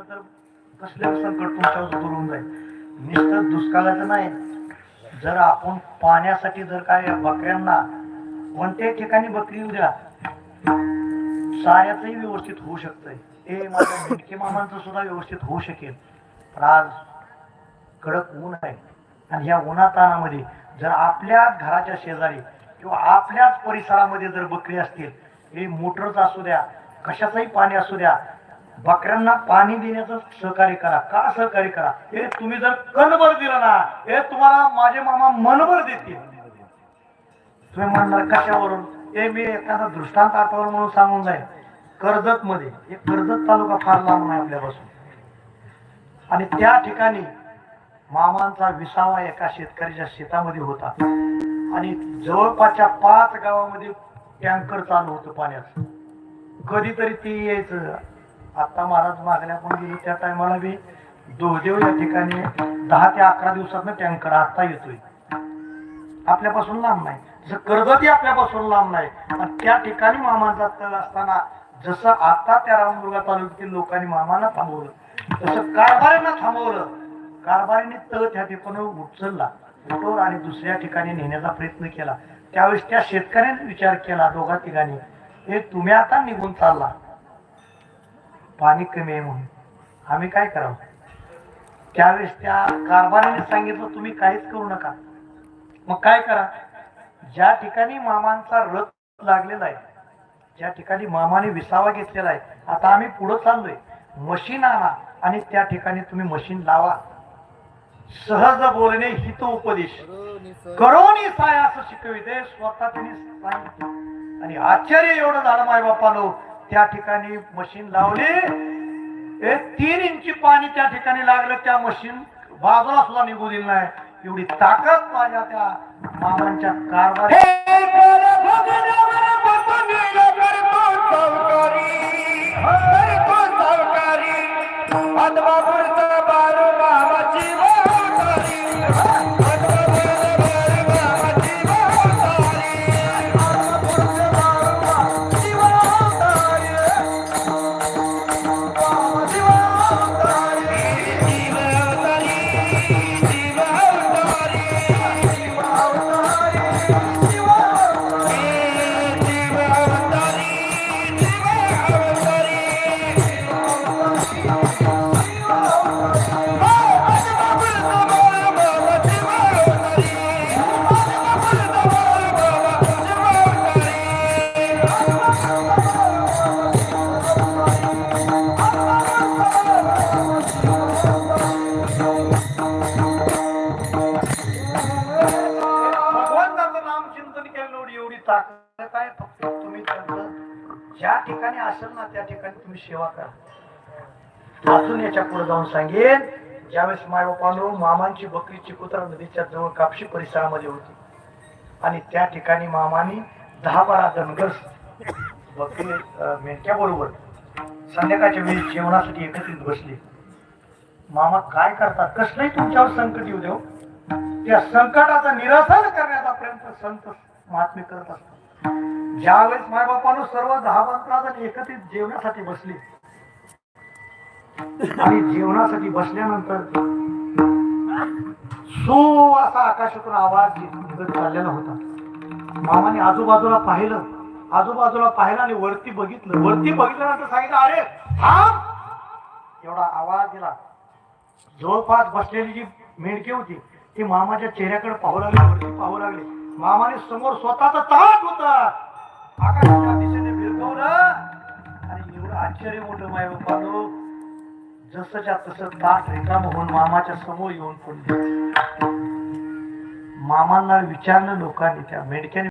लागलं तर कसले संकट तुमच्यावर दुरून जाईल. नुसतं दुष्काळाचं नाही. जर आपण पाण्यासाठी जर काय बकऱ्यांना कोणत्याही ठिकाणी बकरी उद्या साऱ्याचंही व्यवस्थित होऊ शकतंय. ते माझ्या भेटके मामांचं सुद्धा व्यवस्थित होऊ शकेल. पण आज कडक ऊन आहे. आणि या उन्हातानामध्ये जर आपल्या घराच्या शेजारी किंवा आपल्याच परिसरामध्ये जर बकरी असतील हे मोटरच असू द्या कशाचंही पाणी असू द्या बकऱ्यांना पाणी देण्याचं सहकार्य करा. का सहकार्य करा? हे तुम्ही जर कणभर दिलं ना हे तुम्हाला माझे मामा मनभर देतील. तुम्ही म्हणणार कशावरून? हे मी एखादा दृष्टांत आठवण म्हणून सांगून जाईल कर्जत मध्ये हे कर्जत तालुका फार लांब आहे आपल्यापासून. आणि त्या ठिकाणी मामांचा विसावा एका शेतकऱ्याच्या शेतामध्ये होता. आणि जवळपासच्या पाच गावामध्ये टँकर चालू होतं पाण्याचं. कधीतरी ते यायचं. आता महाराज मागल्या पण गेली त्या टायमाला बी दोहदेव या ठिकाणी दहा ते अकरा दिवसात टँकर आता येतोय. आपल्यापासून लांब नाही. जसं कर्जतही आपल्यापासून लांब नाही. आणि त्या ठिकाणी मामांचा तळ असताना जसं आता त्या रामदुर्गा तालुक्यातील लोकांनी मामाला थांबवलं तसं कारभाऱ्यांना थांबवलं. कारभारीने तळ त्या ठिकाणी उचलला उठवर आणि दुसऱ्या ठिकाणी नेण्याचा प्रयत्न केला. त्यावेळेस त्या शेतकऱ्याने विचार केला दोघा ठिकाणी हे तुम्ही आता निघून चालला. पाणी कमी आहे म्हणून. आम्ही काय करावं? त्यावेळेस त्या कारभाराने सांगितलं तुम्ही काहीच करू नका. मग काय करा? ज्या ठिकाणी मामांचा रथ लागलेला आहे ज्या ठिकाणी मामाने विसावा घेतलेला आहे आता आम्ही पुढे चाललोय. मशीन आणा आणि त्या ठिकाणी तुम्ही मशीन लावा. सहज बोलणे हित उपदेश. करोनी साय असं शिकविते स्वतः त्यांनी सांगितलं. आणि आश्चर्य एवढं झालं माय बापानो त्या ठिकाणी मशीन लावली. हे तीन इंची पाणी त्या ठिकाणी लागलं. त्या मशीन बाजूला सुद्धा निघू दिली नाही. एवढी ताकद माझ्या त्या मामांच्या कारभार भगवंताचं नाम चिंतन केलं एवढी एवढी ताकद आहे. फक्त तुम्ही त्यांचं ज्या ठिकाणी असेल ना त्या ठिकाणी तुम्ही सेवा करा. अजून याच्यापुढे जाऊन सांगेन ज्यावेळेस मायबापानो मामांची बकरी चिकोत्रा नदीच्या जवळ कापशी परिसरामध्ये होती. आणि त्या ठिकाणी मामानी दहा बारा धनगर बकरी मेंढक्या बरोबर संध्याकाळच्या वेळी जेवणासाठी एकत्रित बसले. मामा काय करतात? कसलंही तुमच्यावर संकट येऊ देऊ. त्या संकटाचा निरासन करण्याचा प्रयत्न संत महात्मे करत असतात. ज्यावेळेस मायबापानं सर्व दहा पंधरा एकत्रित जेवणासाठी बसले आणि जेवणासाठी बसल्यानंतर सो असा आकाशातून आवाज निघत चाललेला होता. मामाने आजूबाजूला पाहिलं. आजूबाजूला पाहिलं आणि वरती बघितलं. वरती बघितल्यानंतर सांगितलं अरे थांब. एवढा आवाज दिला. जवळपास बसलेली जी मेडकी होती ती मामाच्या चेहऱ्याकडे पाहू लागली वरती पाहू लागली. मामाने समोर स्वतःचा ताट होता. आकाशाच्या दिशेने आणि एवढं आश्चर्य मोठं माय बापानो जसंच्या तसं ताट रिकाम होऊन मामाच्या समोर येऊन पडले मामांना विचारलं लोकांनी त्या मेडक्याने